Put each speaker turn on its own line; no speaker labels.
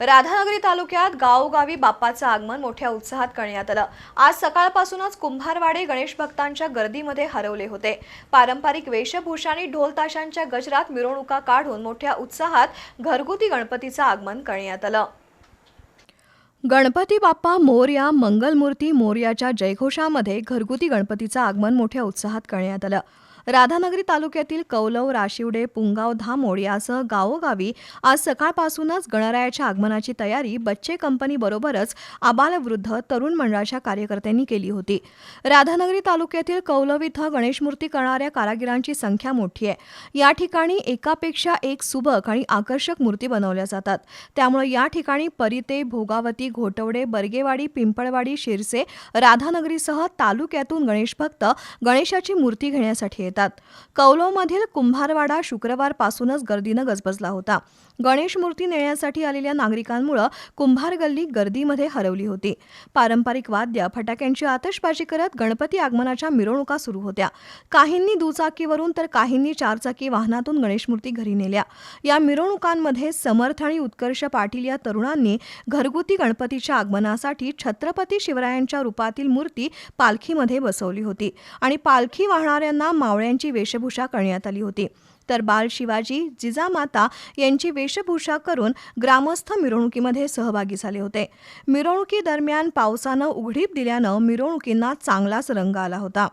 राधानगरी तालुक्यात गावोगावी बाप्पाचं आगमन मोठ्या उत्साहात करण्यात आलं. आज सकाळपासूनच कुंभारवाडे गणेश भक्तांच्या गर्दीमध्ये हरवले होते. पारंपरिक वेशभूषा आणि ढोल ताशांच्या गजरात मिरवणुका काढून मोठ्या उत्साहात घरगुती गणपतीचं आगमन करण्यात आलं. गणपती बाप्पा मोर्या मंगलमूर्ती मोर्याच्या जयघोषामध्ये घरगुती गणपतीचं आगमन मोठ्या उत्साहात करण्यात आलं. राधानगरी तालुक्यातील कौलव राशिवडे पुंगाव धामोड यासह गावोगावी आज सकाळपासूनच गणरायाच्या आगमनाची तयारी बच्चे कंपनीबरोबरच आबालवृद्ध तरुण मंडळाच्या कार्यकर्त्यांनी केली होती. राधानगरी तालुक्यातील कौलव इथं गणेशमूर्ती करणाऱ्या कारागिरांची संख्या मोठी आहे. या ठिकाणी एकापेक्षा एक सुबक आणि आकर्षक मूर्ती बनवल्या जातात. त्यामुळे या ठिकाणी परिते भोगावती घोटवडे बर्गेवाडी पिंपळवाडी शिरसे राधानगरीसह तालुक्यातून गणेश भक्त गणेशाची मूर्ती घेण्यासाठी येतात. कौलोमधील कुंभारवाडा शुक्रवारपासूनच गर्दीनं गजबजला होता. गणेश मूर्ती नेण्यासाठी आलेल्या नागरिकांमुळे कुंभार गल्ली गर्दीमध्ये हरवली होती. पारंपरिक वाद्य फटाक्यांची आतषबाजी करत गणपती आगमनाच्या मिरवणुका सुरू होत्या. काहींनी दुचाकीवरून तर काहींनी चारचाकी वाहनातून गणेशमूर्ती घरी नेल्या. या मिरवणुकांमध्ये समर्थ आणि उत्कर्ष पाटील या तरुणांनी घरगुती गणपतीच्या आगमनासाठी छत्रपती शिवरायांच्या रूपातील मूर्ती पालखीमध्ये बसवली होती आणि पालखी वाहणाऱ्यांना मावळ्यांची वेशभूषा करण्यात आली होती. तर बाल शिवाजी जिजामाता यांची वेशभूषा करून ग्रामस्थ मिरवणुकीमध्ये सहभागी झाले होते. मिरवणुकीदरम्यान पावसानं उघडीप दिल्यानं मिरवणुकींना चांगलाच रंग आला होता.